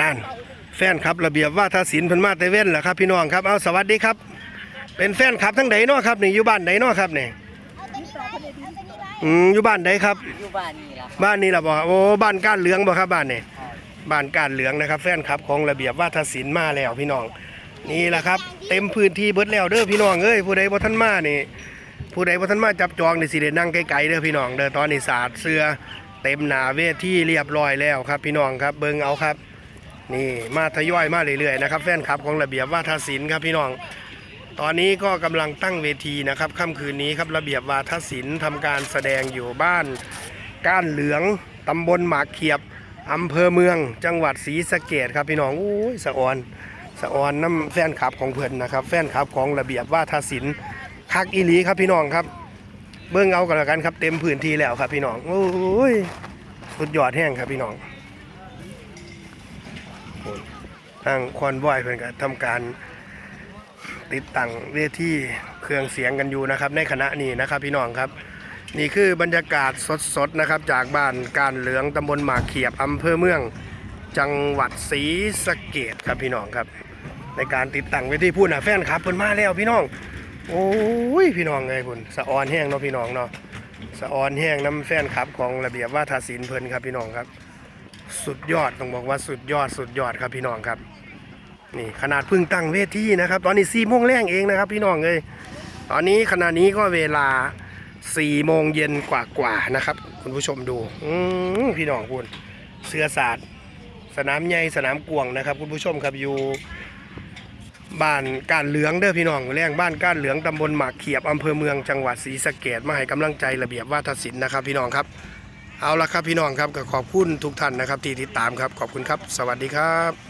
นั่นแฟนครับระเบียบว่าทศิลป์เพิ่นมาแต่เว้นแหละครับพี่น้องครับเอาสวัสดีครับ เป็นแฟนคลับทั้งใดเนาะครับนี่อยู่บ้านใดเนาะครับนี่อืมอยู่บ้านใดครับ อยู่บ้านนี่ล่ะบ้านนี้ล่ะบ่โอ้บ้านก้านเหลืองบ่ครับบ้านนี่บ้านก้านเหลืองนะครับ แฟนคลับของระเบียบว่าทศิลป์มาแล้วพี่น้อง นี่แหละครับ เต็มพื้นที่เบิดแล้วเด้อพี่น้องเอ้ยผู้ใดบ่ทันมานี่ผู้ใดบ่ทันมาจับจองนี่สิได้นั่งไกลๆเด้อพี่น้องเด้อตอนนี้สาดเสื้อเต็มหน้าเวทีเรียบร้อยแล้วครับ พี่น้องครับเบิ่งเอาครับ นี่มาทยอยมาเรื่อยๆนะครับแฟนคลับของระเบียบวาทศิลป์ครับพี่น้อง ตอนนี้ก็กำลังตั้งเวทีนะครับค่ำคืนนี้ครับระเบียบวาทศิลป์ทำการแสดงอยู่บ้านก้านเหลืองตำบลหมากเขียบอำเภอเมือง จังหวัดศรีสะเกดครับพี่น้องโอ้ยสะออนสะออนน้ำแฟนคลับของเพื่อนนะครับ แฟนคลับของระเบียบวาทศิลป์คักอีหลีครับพี่น้องครับ เบิ่งเอากันแล้วกันครับเต็มพื้นที่แล้วครับพี่น้องโอ้ยสุดยอดแห้งครับพี่น้อง ทางคอนบอยเพิ่อนก็ทำการติดตั้งเวทีเครื่องเสียงกันอยู่นะครับ ในคณะนี้นะครับพี่น้องครับ นี่คือบรรยากาศสดๆนะครับ จากบ้านการเหลืองตำบลหมากเขียบอำเภอเมือง จังหวัดศรีสะเกดครับพี่น้องครับ ในการติดตั้งเวทีพูดนะแฟนครับเพิ่นมาแล้วพี่น้อง โอ้ยพี่น้องไงพุ่นสะออนแห้งเนาะพี่น้องเนาะสะออนแห้งน้ำแฟนครับของระเบียบว่าทศิลป์เพิ่นครับพี่น้องครับ สุดยอดต้องบอกว่าสุดยอดสุดยอดครับพี่น้องครับ นี่ขนาดเพิ่งตั้งเวทีนะครับ ตอนนี้สี่โมงแรงเองนะครับ พี่น้องเลยตอนนี้ขณะนี้ก็เวลาสี่โมงเย็นกว่าๆนะครับ คุณผู้ชมดูอืพี่น้องคุณเสือศาสตร์ สนามใหญ่สนามกวางนะครับ คุณผู้ชมครับอยู่บ้านก้านเหลืองเด้อพี่น้องแรงบ้านก้านเหลืองตำบลหมากเขียบอำเภอเมืองจังหวัดศรีสะเกดมาให้กำลังใจระเบียบวาทศิลป์นะครับ พี่น้องครับ เอาละครับพี่น้องครับก็ขอบคุณทุกท่านนะครับที่ติดตามครับ ขอบคุณครับ สวัสดีครับ